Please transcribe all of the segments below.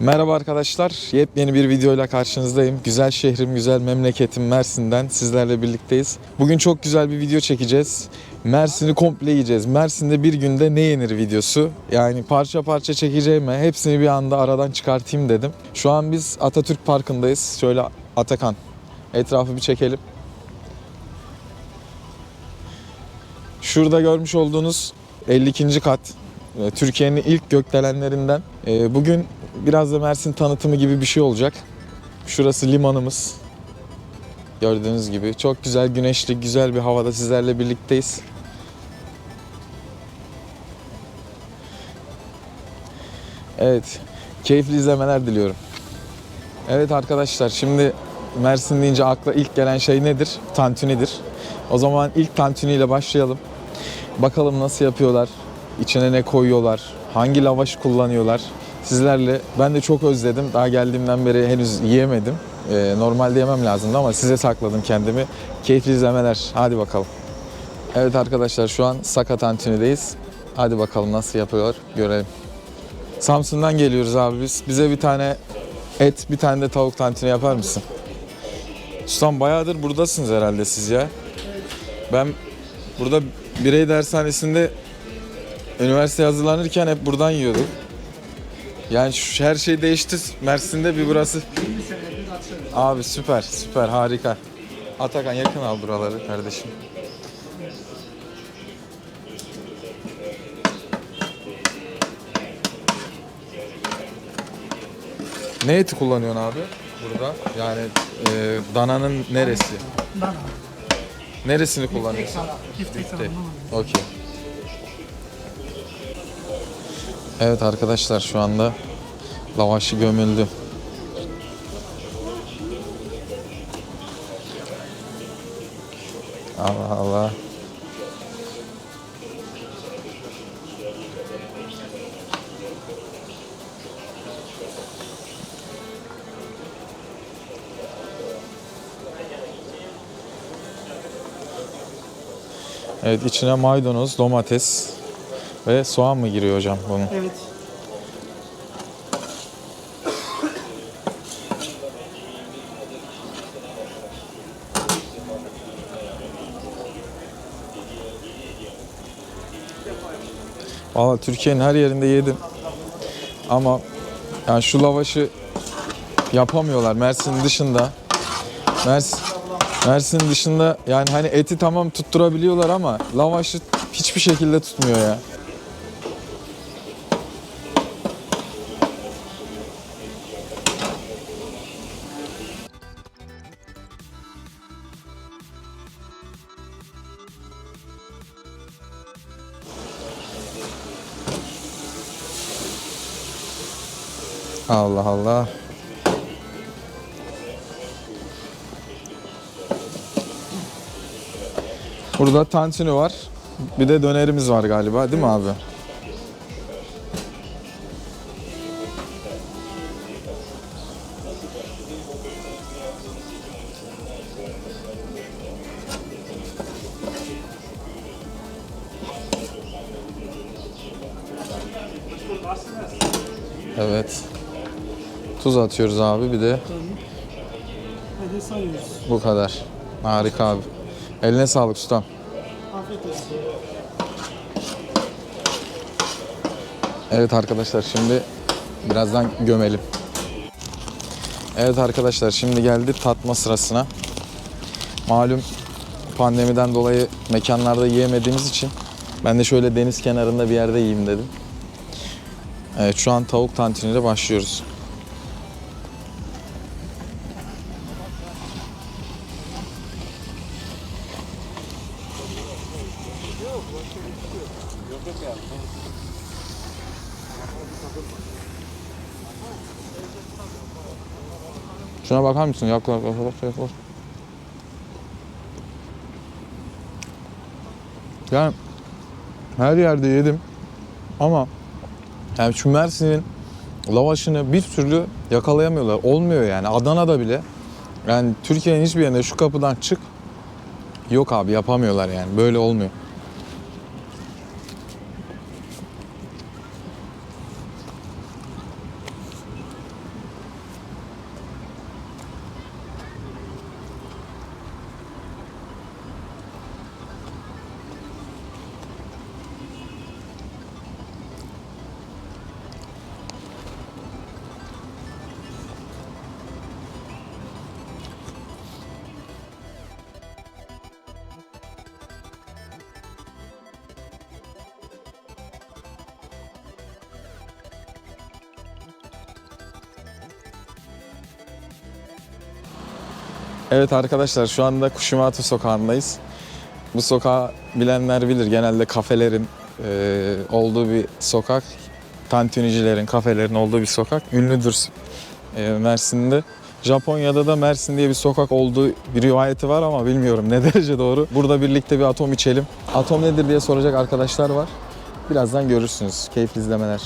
Merhaba arkadaşlar. Yepyeni bir videoyla karşınızdayım. Güzel şehrim, güzel memleketim Mersin'den sizlerle birlikteyiz. Bugün çok güzel bir video çekeceğiz. Mersin'i komple yiyeceğiz. Mersin'de bir günde ne yenir videosu. Yani parça parça çekeceğime hepsini bir anda aradan çıkartayım dedim. Şu an biz Atatürk Parkı'ndayız. Şöyle Atakan etrafı bir çekelim. Şurada görmüş olduğunuz 52. kat. e, Türkiye'nin ilk gökdelenlerinden. E, Bugün biraz da Mersin tanıtımı gibi bir şey olacak. Şurası limanımız. Gördüğünüz gibi çok güzel güneşli güzel bir havada sizlerle birlikteyiz. Evet, keyifli izlemeler diliyorum. Evet arkadaşlar şimdi Mersin deyince akla ilk gelen şey nedir? Tantunidir. O zaman ilk tantuni ile başlayalım. Bakalım nasıl yapıyorlar, içine ne koyuyorlar, hangi lavaş kullanıyorlar. Sizlerle ben de çok özledim. Daha geldiğimden beri henüz yiyemedim. Ee, normalde yemem lazımdı ama size sakladım kendimi. Keyifli izlemeler. Hadi bakalım. Evet arkadaşlar şu an Saka Tantuni'deyiz. Hadi bakalım nasıl yapıyor görelim. Samsun'dan geliyoruz abi biz. Bize bir tane et, bir tane de tavuk tantuni yapar mısın? Ustam bayağıdır buradasınız herhalde siz ya. Ben burada birey dershanesinde üniversite hazırlanırken hep buradan yiyorduk. Yani şu, her şey değişti. Mersin'de bir burası. Abi süper, süper, harika. Atakan yakın al buraları kardeşim. Ne eti kullanıyorsun abi burada? Yani e, dananın neresi? Dana. Neresini kullanıyorsun? Biftek. Okey. Evet arkadaşlar şu anda lavaşı gömüldü. Allah Allah. Evet içine maydanoz, domates ve soğan mı giriyor hocam bunun? Evet. Valla Türkiye'nin her yerinde yedim. Ama yani şu lavaşı yapamıyorlar Mersin dışında. Mersin, Mersin dışında yani hani eti tamam tutturabiliyorlar ama lavaşı hiçbir şekilde tutmuyor ya. Allah Allah. Burada tantuni var. Bir de dönerimiz var galiba değil mi abi? Evet. Tuz atıyoruz abi bir de Ve de sayıyoruz. bu kadar. Harika abi. Eline sağlık ustam. Afiyet olsun. Evet arkadaşlar şimdi birazdan gömelim. Evet arkadaşlar şimdi geldi tatma sırasına. Malum pandemiden dolayı mekanlarda yiyemediğimiz için ben de şöyle deniz kenarında bir yerde yiyeyim dedim. Evet şu an tavuk tantuniyle başlıyoruz. Şuna bakar mısın? Yaklaş, yaklaş, yaklaş. Yani her yerde yedim ama yani şu Mersin'in lavaşını bir türlü yakalayamıyorlar. Olmuyor yani. Adana'da bile yani Türkiye'nin hiçbir yerinde şu kapıdan çık yok abi yapamıyorlar yani. Böyle olmuyor. Evet arkadaşlar şu anda Kuşumatu sokağındayız. Bu sokağı bilenler bilir. Genelde kafelerin e, olduğu bir sokak. Tantunicilerin, kafelerin olduğu bir sokak. Ünlüdür e, Mersin'de. Japonya'da da Mersin diye bir sokak olduğu bir rivayeti var ama bilmiyorum ne derece doğru. Burada birlikte bir atom içelim. Atom nedir diye soracak arkadaşlar var. Birazdan görürsünüz. Keyifli izlemeler.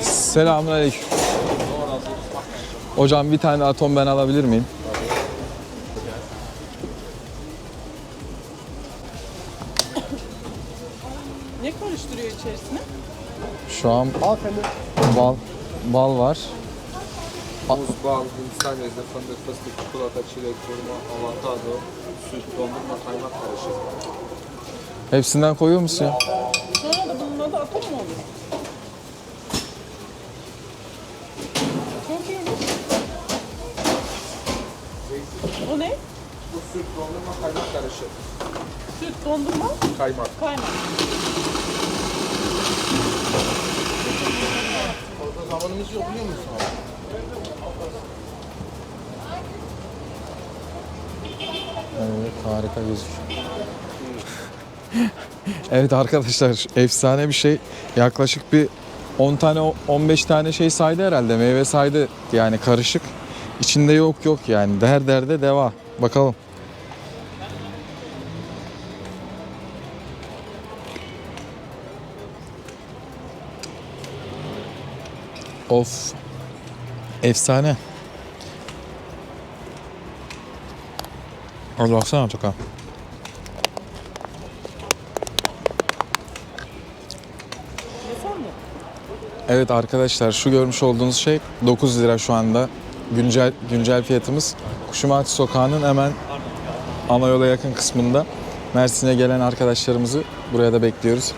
Selamünaleyküm. Hocam bir tane atom ben alabilir miyim? Ne karıştırıyor içerisine? Şu an bal bal var. Muz, bal, hindistan cevizi, fındık, fıstık, çikolata, çilek, hurma, avokado, süt, dondurma, kaymak karışık. Hepsinden koyuyor musun ya? Sonra da bunun adı atom mu olur? Çok iyiymiş. O ne? Bu süt, dondurma, kaymak karışık. Süt, dondurma, Kaymak. kaymak. Orada zamanımız yok biliyor musun abi? Evet harika gözüküyor. evet arkadaşlar efsane bir şey. Yaklaşık bir 10 tane 15 tane şey saydı herhalde. Meyve saydı yani karışık. İçinde yok yok yani. Der derde deva. Bakalım. Of. Efsane. Az baksana mi? Evet arkadaşlar şu görmüş olduğunuz şey 9 lira şu anda. Güncel güncel fiyatımız. Kuşumati Sokağı'nın hemen ana yola yakın kısmında. Mersin'e gelen arkadaşlarımızı buraya da bekliyoruz.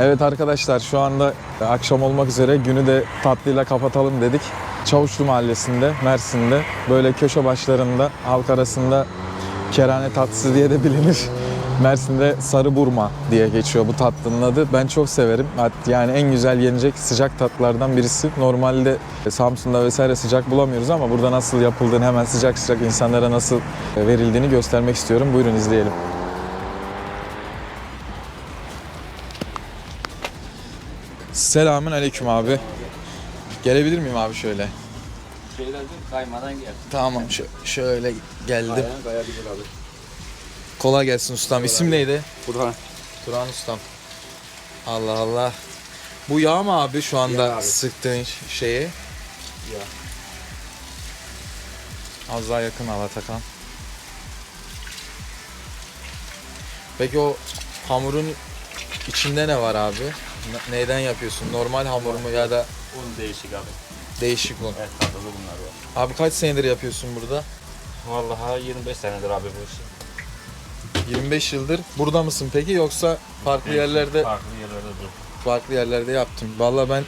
Evet arkadaşlar şu anda akşam olmak üzere günü de tatlıyla kapatalım dedik. Çavuşlu Mahallesi'nde, Mersin'de böyle köşe başlarında halk arasında kerane tatlısı diye de bilinir. Mersin'de sarı burma diye geçiyor bu tatlının adı. Ben çok severim. Yani en güzel yenecek sıcak tatlılardan birisi. Normalde Samsun'da vesaire sıcak bulamıyoruz ama burada nasıl yapıldığını hemen sıcak sıcak insanlara nasıl verildiğini göstermek istiyorum. Buyurun izleyelim. Selamün aleyküm abi. Gelebilir miyim abi şöyle? Şeylerden kaymadan gel. Tamam şö- şöyle geldim. Kayan kayabilir abi. Kolay gelsin ustam. İsim neydi? Burhan. Turan ustam. Allah Allah. Bu yağ mı abi şu anda Yağ abi. sıktığın ş- şeye? Yağ. Az daha yakın al Atakan. Peki o hamurun içinde ne var abi? Ne- Neyden yapıyorsun? Normal hamur mu ya da Un değişik abi. değişik un? Evet tatlı bunlar var. Abi kaç senedir yapıyorsun burada? Vallahi 25 senedir abi bu iş. 25 yıldır. Burada mısın peki yoksa farklı yerlerde Farklı yerlerde dur. farklı yerlerde yaptım. Vallahi ben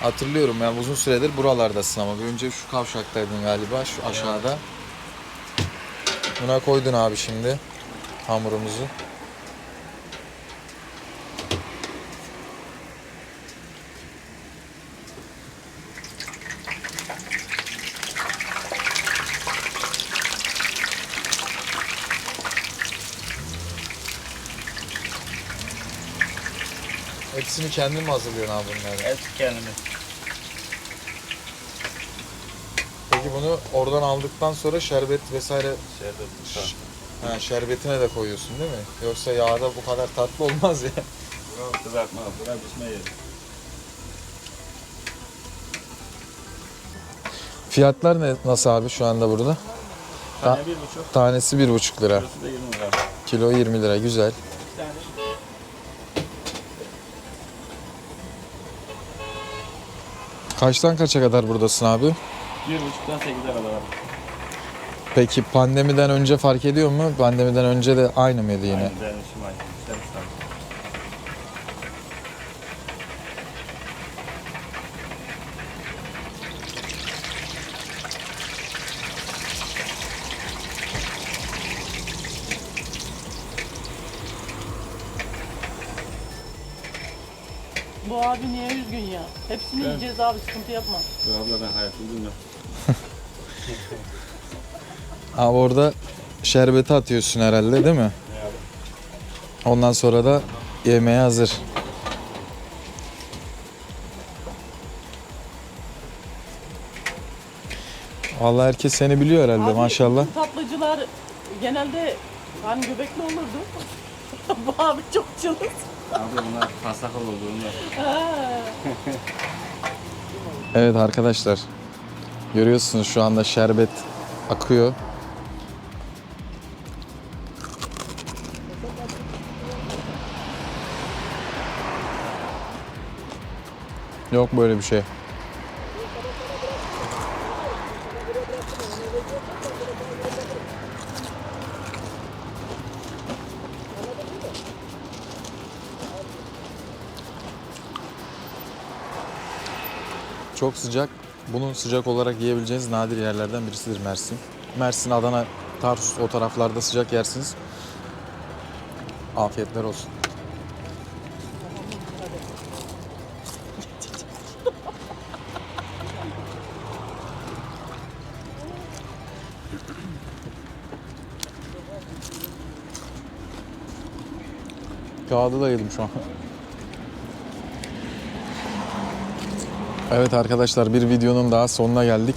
hatırlıyorum yani uzun süredir buralardasın ama bir önce şu kavşaktaydın galiba şu aşağıda. Buna koydun abi şimdi hamurumuzu. Hepsini kendin mi hazırlıyorsun abi bunları? Evet kendimiz. Peki bunu oradan aldıktan sonra şerbet vesaire tutar. ha, şerbetine de koyuyorsun değil mi? Yoksa yağda bu kadar tatlı olmaz ya. Bura kızartma, bura pişme yeri. Fiyatlar ne nasıl abi şu anda burada? Tane bir buçuk, Tanesi bir buçuk lira. kilosu da 20 lira. Kilo 20 lira güzel. Bir tane Kaçtan kaça kadar buradasın abi? bir buçuktan 8'e kadar abi. Peki pandemiden önce fark ediyor mu? Pandemiden önce de aynı mıydı yine? Aynı aynı. Bu abi niye üzgün ya? Hepsini yiyeceğiz abi sıkıntı yapma. Bu abladan hayatı bilmem. Abi orada şerbeti atıyorsun herhalde değil mi? Ondan sonra da yemeğe hazır. Vallahi herkes seni biliyor herhalde Abi, maşallah. bu Tatlıcılar genelde hani göbekli olurdu. bu abi çok çılgın. Abi onlar pasakal oldu onlar. Ha. Evet arkadaşlar. Görüyorsunuz şu anda şerbet akıyor. Yok böyle bir şey. Çok sıcak. Bunu sıcak olarak yiyebileceğiniz nadir yerlerden birisidir Mersin. Mersin, Adana, Tarsus o taraflarda sıcak yersiniz. Afiyetler olsun. Kağıdı da yedim şu an. Evet arkadaşlar bir videonun daha sonuna geldik.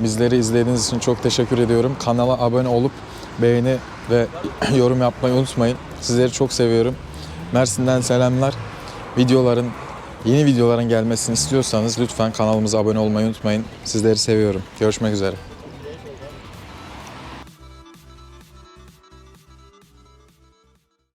Bizleri izlediğiniz için çok teşekkür ediyorum. Kanala abone olup beğeni ve yorum yapmayı unutmayın. Sizleri çok seviyorum. Mersin'den selamlar. Videoların yeni videoların gelmesini istiyorsanız lütfen kanalımıza abone olmayı unutmayın. Sizleri seviyorum. Görüşmek üzere.